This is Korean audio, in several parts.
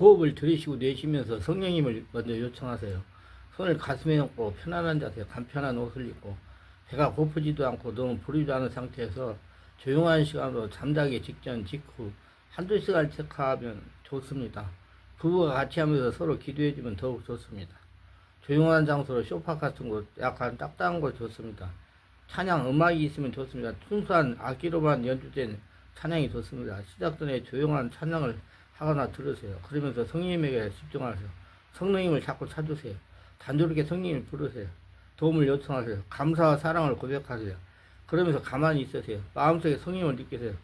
호흡을 들이쉬고 내쉬면서 성령님을 먼저 요청하세요. 손을 가슴에 얹고 편안한 자세, 간편한 옷을 입고 배가 고프지도 않고 너무 부르지도 않은 상태에서 조용한 시간으로 잠자기 직전 직후 한두 시간 체크하면 좋습니다. 부부가 같이 하면서 서로 기도해주면 더욱 좋습니다. 조용한 장소로 쇼파 같은 곳, 약간 딱딱한 곳 좋습니다. 찬양 음악이 있으면 좋습니다. 순수한 악기로만 연주된 찬양이 좋습니다. 시작 전에 조용한 찬양을 하거나 들으세요. 그러면서 성령님에게 집중하세요. 성령님을 자꾸 찾으세요. 단조롭게 성령님을 부르세요. 도움을 요청하세요. 감사와 사랑을 고백하세요. 그러면서 가만히 있으세요. 마음속에 성령을 느끼세요.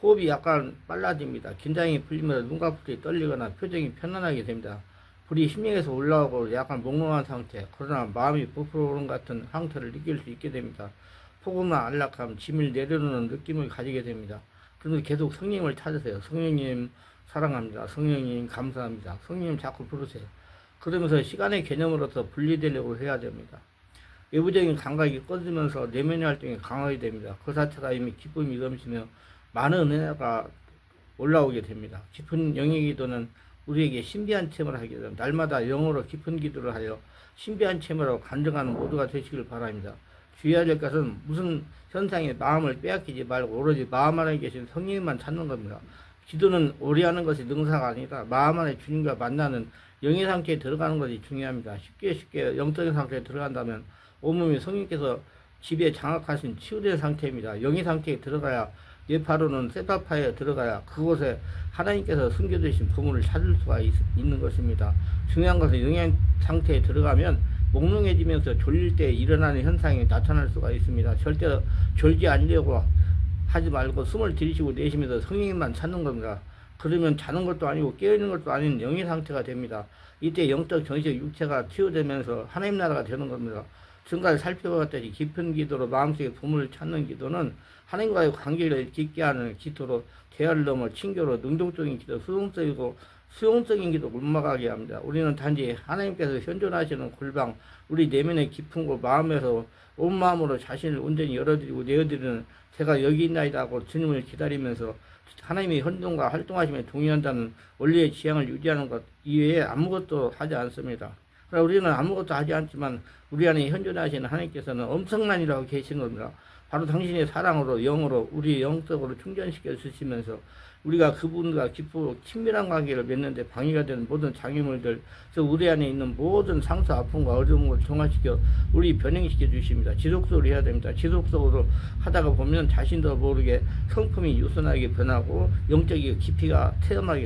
호흡이 약간 빨라집니다. 긴장이 풀리면서 눈과 불이 떨리거나 표정이 편안하게 됩니다. 불이 심령에서 올라오고 약간 몽롱한 상태, 그러나 마음이 부풀어 오는 같은 상태를 느낄 수 있게 됩니다. 포근한 안락함, 짐을 내려놓는 느낌을 가지게 됩니다. 그러면서 계속 성령님을 찾으세요. 성령님 사랑합니다. 성령님 감사합니다. 성령님 자꾸 부르세요. 그러면서 시간의 개념으로서 분리되려고 해야 됩니다. 외부적인 감각이 꺼지면서 내면의 활동이 강하게 됩니다. 그 자체가 이미 기쁨이 넘치며 많은 은혜가 올라오게 됩니다. 깊은 영의 기도는 우리에게 신비한 체험을 하게 됩니다. 날마다 영어로 깊은 기도를 하여 신비한 체험으로 간증하는 모두가 되시길 바랍니다. 주의해야 될 것은 무슨 현상에 마음을 빼앗기지 말고 오로지 마음 안에 계신 성령님만 찾는 겁니다. 기도는 오래 하는 것이 능사가 아니다. 마음 안에 주님과 만나는 영의 상태에 들어가는 것이 중요합니다. 쉽게 쉽게 영적인 상태에 들어간다면 온몸이 성령께서 집에 장악하신 치유된 상태입니다. 영의 상태에 들어가야 뇌파로는 세파파에 들어가야 그곳에 하나님께서 숨겨두신 부문을 찾을 수가 있, 는 것입니다. 중요한 것은 영의 상태에 들어가면 몽롱해지면서 졸릴 때 일어나는 현상이 나타날 수가 있습니다. 절대 졸지 않으려고 하지 말고 숨을 들이쉬고 내쉬면서 성령님만 찾는 겁니다. 그러면 자는 것도 아니고 깨어있는 것도 아닌 영의 상태가 됩니다. 이때 영적, 정식, 육체가 치유되면서 하나님 나라가 되는 겁니다. 지금까지 살펴봤듯이 깊은 기도로 마음속에 보물을 찾는 기도는 하나님과의 관계를 깊게 하는 기도로 대화를 넘어 친교로 능동적인 기도, 수용적이고 수용적인 기도 물막하게 합니다. 우리는 단지 하나님께서 현존하시는 골방, 우리 내면의 깊은 곳 마음에서 온 마음으로 자신을 온전히 열어드리고 내어드리는 제가 여기 있나이다 하고 주님을 기다리면서 하나님의 현존과 활동하심에 동의한다는 원리의 지향을 유지하는 것 이외에 아무것도 하지 않습니다. 우리는 아무것도 하지 않지만 우리 안에 현존하시는 하나님께서는 엄청난 일하고 계신 겁니다. 바로 당신의 사랑으로 영으로 우리 영적으로 충전시켜 주시면서 우리가 그분과 깊고 친밀한 관계를 맺는데 방해가 되는 모든 장애물들, 저 우리 안에 있는 모든 상처, 아픔과 어려움을 정화시켜 우리 변형시켜 주십니다. 지속적으로 해야 됩니다. 지속적으로 하다가 보면 자신도 모르게 성품이 유순하게 변하고 영적인 깊이가 체험하게